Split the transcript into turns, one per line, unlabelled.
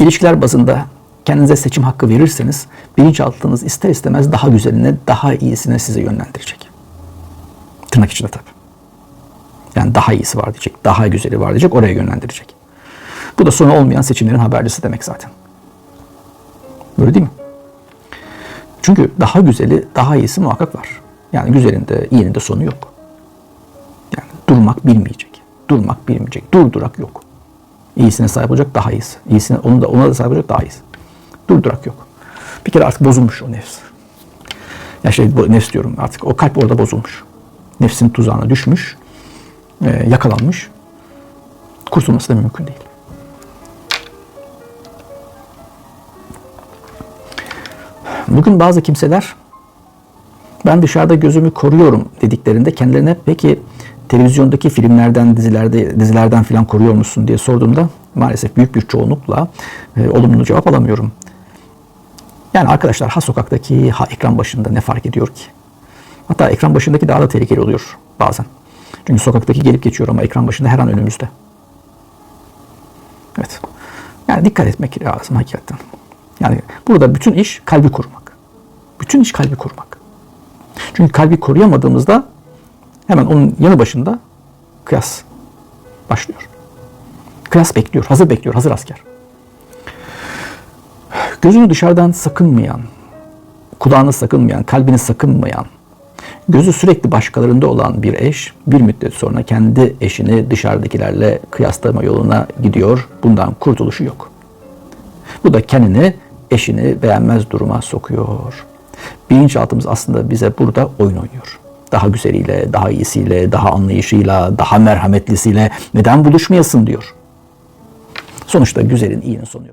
İlişkiler bazında kendinize seçim hakkı verirseniz bilinçaltınız ister istemez daha güzeline, daha iyisine sizi yönlendirecek. Tırnak içinde tabii. Yani daha iyisi var diyecek, daha güzeli var diyecek, oraya yönlendirecek. Bu da sonu olmayan seçimlerin habercisi demek zaten. Böyle değil mi? Çünkü daha güzeli, daha iyisi muhakkak var. Yani güzelinde, iyinin de sonu yok. Yani durmak bilmeyecek. Durmak bilmeyecek. Durdurak yok. İyisine sahip olacak daha iyisi. İyisine, onu da, ona da sahip olacak daha iyisi. Durdurak yok. Bir kere artık bozulmuş o nefs. Ya şey nefs diyorum artık. O kalp orada bozulmuş. Nefsin tuzağına düşmüş. e, yakalanmış. Kurtulması da mümkün değil. Bugün bazı kimseler ben dışarıda gözümü koruyorum dediklerinde kendilerine peki televizyondaki filmlerden, dizilerde, dizilerden filan koruyor musun diye sorduğumda maalesef büyük bir çoğunlukla e, olumlu cevap alamıyorum. Yani arkadaşlar ha sokaktaki ha ekran başında ne fark ediyor ki? Hatta ekran başındaki daha da tehlikeli oluyor bazen. Çünkü sokaktaki gelip geçiyor ama ekran başında her an önümüzde. Evet. Yani dikkat etmek lazım hakikaten. Yani burada bütün iş kalbi korumak. Bütün iş kalbi korumak. Çünkü kalbi koruyamadığımızda hemen onun yanı başında kıyas başlıyor. Kıyas bekliyor, hazır bekliyor, hazır asker. Gözünü dışarıdan sakınmayan, kulağını sakınmayan, kalbini sakınmayan, gözü sürekli başkalarında olan bir eş bir müddet sonra kendi eşini dışarıdakilerle kıyaslama yoluna gidiyor. Bundan kurtuluşu yok. Bu da kendini eşini beğenmez duruma sokuyor. Bilinçaltımız aslında bize burada oyun oynuyor. Daha güzeliyle, daha iyisiyle, daha anlayışıyla, daha merhametlisiyle neden buluşmayasın diyor. Sonuçta güzelin iyinin sonu yok.